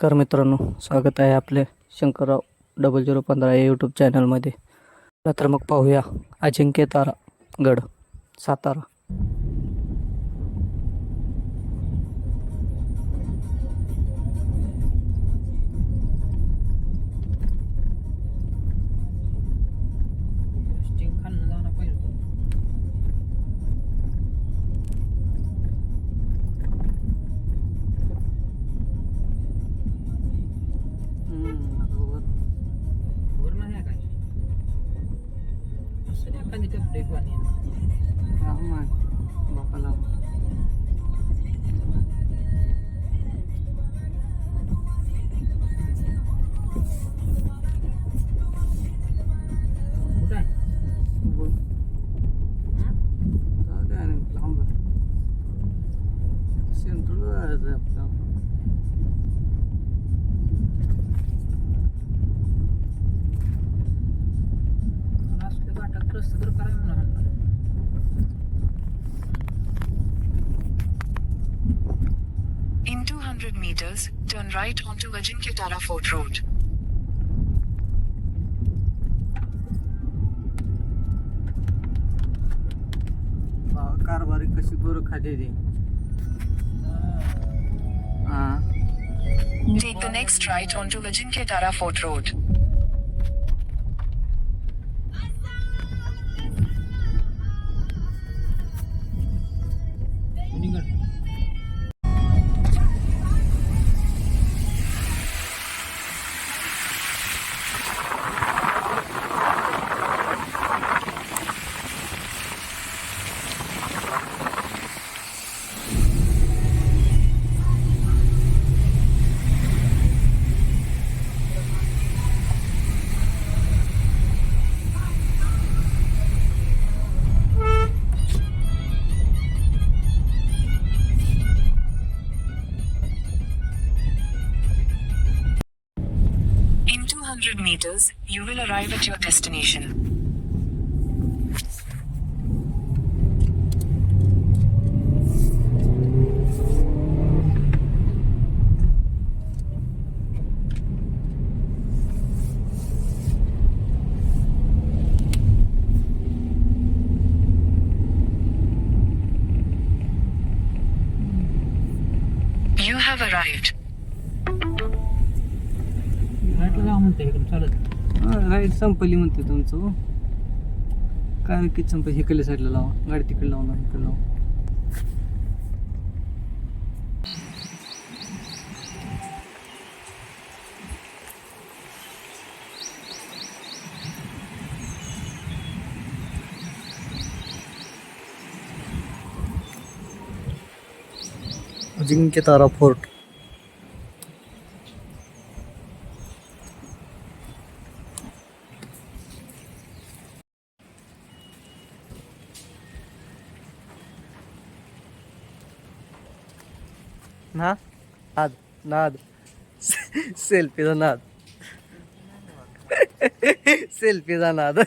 नमस्कार मित्रांनो स्वागत आहे आपले शंकरराव डबल झिरो पंधरा या यूट्यूब चॅनलमध्ये तर मग पाहूया अजिंक्य तारा गड Satara. Wala ko man. 200 meters, turn right onto Ajinkya Fort Road. कारभारी कशी बरं खाते ती हां Take the next right onto Ajinkya Fort Road. In 200 meters, you will arrive at your destination. You have arrived. म्हणते इकडून चालत राईट संपली म्हणते तुमचं हो. काय किती संपली? इकडल्या साईडला लावा. गाडी तिकडे लावा इकडे लावा अजिंक्य तारा फोर्ट. ना नाद. नाद. सेल्फीचा नाद. सेल्फीचा नाद.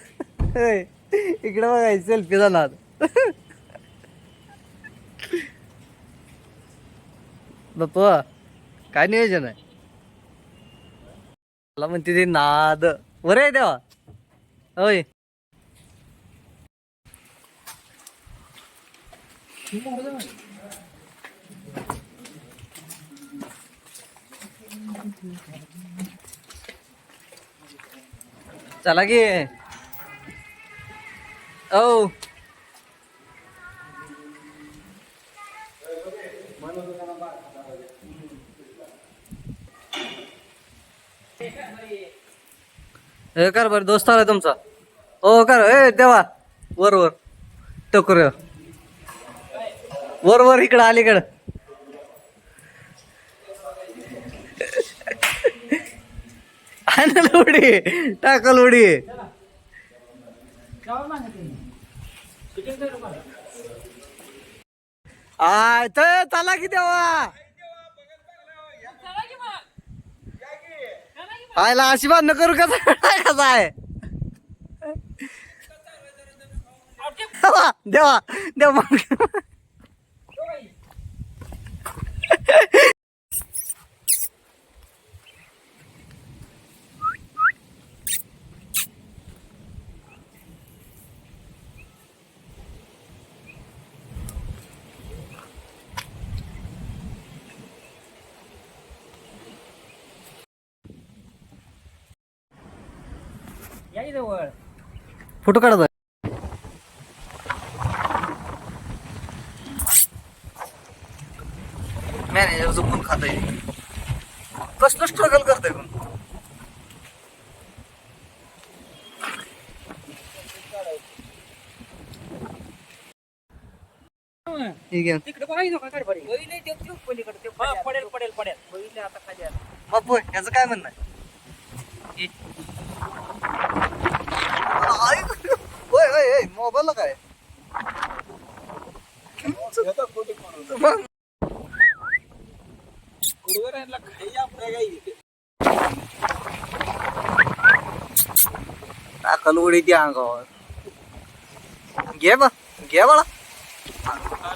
होय. इकडे बघाय सेल्फीचा नाद. बाप्पा काय नियोजन आहे? मला म्हणते ते नाद. बरं आहे देवा होय. चला की. ओ हे कर बर दोस्त आला तुमचा. हो कर. ए देवा. वर वर. टोकर. वर वर इकडं अलीकडं. आणलं उडी. टाकल उडी. आय तर चला की देवा. आयला अशी बांध करू कसा कसा आहे? देवा देवा देवा. मग. फोटो काढा मॅनेजर झोपून खात आहे कसलं स्ट्रगल करतोय पण तिकडे पाहिजे का ते तू पलीकडे ते पडेल पडेल पडेल. पहिले आता खाली आलं. बापू याचं काय म्हणणं आहे? होय होय होय मोबाईलला काय? टाकल उडी ती अंगावर. घे बा घे बाळा.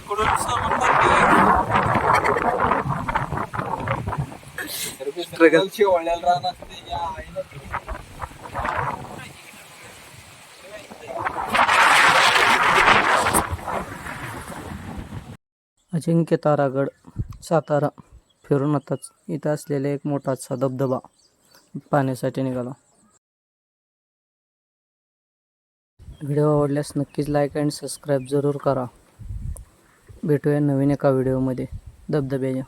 कुडून सामान राहणार अजिंक्य तारागड सातारा फिरून आताच इथं असलेला एक मोठासा धबधबा पाहण्यासाठी निघाला. व्हिडिओ आवडल्यास नक्कीच लाईक अँड सबस्क्राईब जरूर करा. भेटूया नवीन एका व्हिडिओमध्ये धबधब्याच्या